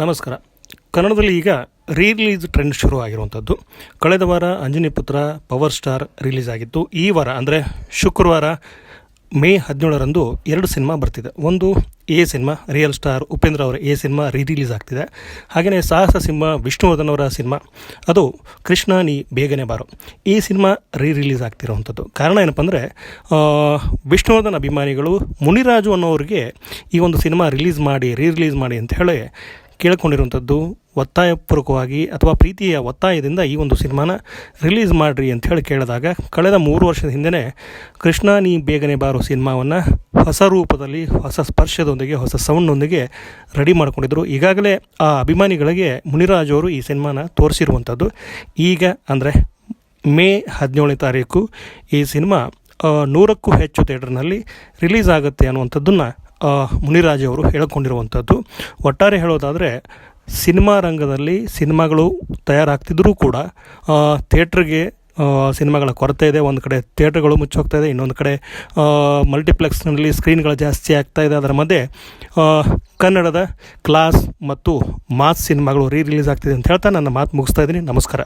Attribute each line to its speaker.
Speaker 1: ನಮಸ್ಕಾರ. ಕನ್ನಡದಲ್ಲಿ ಈಗ ರೀ ರಿಲೀಸ್ ಟ್ರೆಂಡ್ ಶುರು ಆಗಿರುವಂಥದ್ದು ಕಳೆದ ವಾರ ಅಂಜನಿ ಪುತ್ರ ಪವರ್ ಸ್ಟಾರ್ ರಿಲೀಸ್ ಆಗಿತ್ತು. ಈ ವಾರ ಅಂದರೆ ಶುಕ್ರವಾರ ಮೇ ಹದಿನೇಳರಂದು ಎರಡು ಸಿನಿಮಾ ಬರ್ತಿದೆ. ಒಂದು A cinema real star Upendra ಅವರ ಎ ಸಿನಿಮಾ ರೀ ರಿಲೀಸ್ ಆಗ್ತಿದೆ. ಹಾಗೆಯೇ ಸಾಹಸ ಸಿನಿಮಾ ವಿಷ್ಣುವರ್ಧನ್ ಅವರ ಸಿನಿಮಾ, ಅದು ಕೃಷ್ಣ ನೀ ಬೇಗನೆ ಬಾರೋ. ಈ ಸಿನಿಮಾ ರೀ ರಿಲೀಸ್ ಆಗ್ತಿರೋವಂಥದ್ದು ಕಾರಣ ಏನಪ್ಪ ಅಂದರೆ ವಿಷ್ಣುವರ್ಧನ್ ಅಭಿಮಾನಿಗಳು ಮುನಿರಾಜು ಅನ್ನೋರಿಗೆ ಈ ಒಂದು ಸಿನಿಮಾ ರಿಲೀಸ್ ಮಾಡಿ ರೀ ರಿಲೀಸ್ ಮಾಡಿ ಅಂತ ಹೇಳಿ ಕೇಳ್ಕೊಂಡಿರುವಂಥದ್ದು ಒತ್ತಾಯಪೂರ್ವಕವಾಗಿ ಅಥವಾ ಪ್ರೀತಿಯ ಒತ್ತಾಯದಿಂದ ಈ ಒಂದು ಸಿನಿಮಾನ ರಿಲೀಸ್ ಮಾಡಿರಿ ಅಂತ ಹೇಳಿ ಕೇಳಿದಾಗ ಕಳೆದ ಮೂರು ವರ್ಷದ ಹಿಂದೆ ಕೃಷ್ಣ ನೀ ಬೇಗನೆ ಬಾರೋ ಸಿನಿಮಾವನ್ನು ಹೊಸ ರೂಪದಲ್ಲಿ, ಹೊಸ ಸ್ಪರ್ಶದೊಂದಿಗೆ, ಹೊಸ ಸೌಂಡ್ನೊಂದಿಗೆ ರೆಡಿ ಮಾಡ್ಕೊಂಡಿದ್ರು. ಈಗಾಗಲೇ ಆ ಅಭಿಮಾನಿಗಳಿಗೆ ಮುನಿರಾಜ್ ಅವರು ಈ ಸಿನಿಮಾನ ತೋರಿಸಿರುವಂಥದ್ದು. ಈಗ ಅಂದರೆ ಮೇ ಹದಿನೇಳನೇ ತಾರೀಕು ಈ ಸಿನಿಮಾ ನೂರಕ್ಕೂ ಹೆಚ್ಚು ಥಿಯೇಟರ್ನಲ್ಲಿ ರಿಲೀಸ್ ಆಗುತ್ತೆ ಅನ್ನುವಂಥದ್ದನ್ನು ಮುನಿರಾಜ್ ಅವರು ಹೇಳಿಕೊಂಡಿರುವಂಥದ್ದು ಒಟ್ಟಾರೆ ಹೇಳೋದಾದರೆ, ಸಿನಿಮಾ ರಂಗದಲ್ಲಿ ಸಿನಿಮಾಗಳು ತಯಾರಾಗ್ತಿದ್ರೂ ಕೂಡ ಥಿಯೇಟ್ರಿಗೆ ಸಿನಿಮಾಗಳ ಕೊರತೆ ಇದೆ. ಒಂದು ಕಡೆ ಥಿಯೇಟ್ರ್ಗಳು ಮುಚ್ಚೋಗ್ತಾ ಇದೆ, ಇನ್ನೊಂದು ಕಡೆ ಮಲ್ಟಿಪ್ಲೆಕ್ಸ್ನಲ್ಲಿ ಸ್ಕ್ರೀನ್ಗಳು ಜಾಸ್ತಿ ಆಗ್ತಾ ಇದೆ. ಅದರ ಮಧ್ಯೆ ಕನ್ನಡದ ಕ್ಲಾಸ್ ಮತ್ತು ಮಾಸ್ ಸಿನಿಮಾಗಳು ರೀ ರಿಲೀಸ್ ಆಗ್ತಿದೆ ಅಂತ ಹೇಳ್ತಾ ನನ್ನ ಮಾತು ಮುಗಿಸ್ತಾ ಇದ್ದೀನಿ. ನಮಸ್ಕಾರ.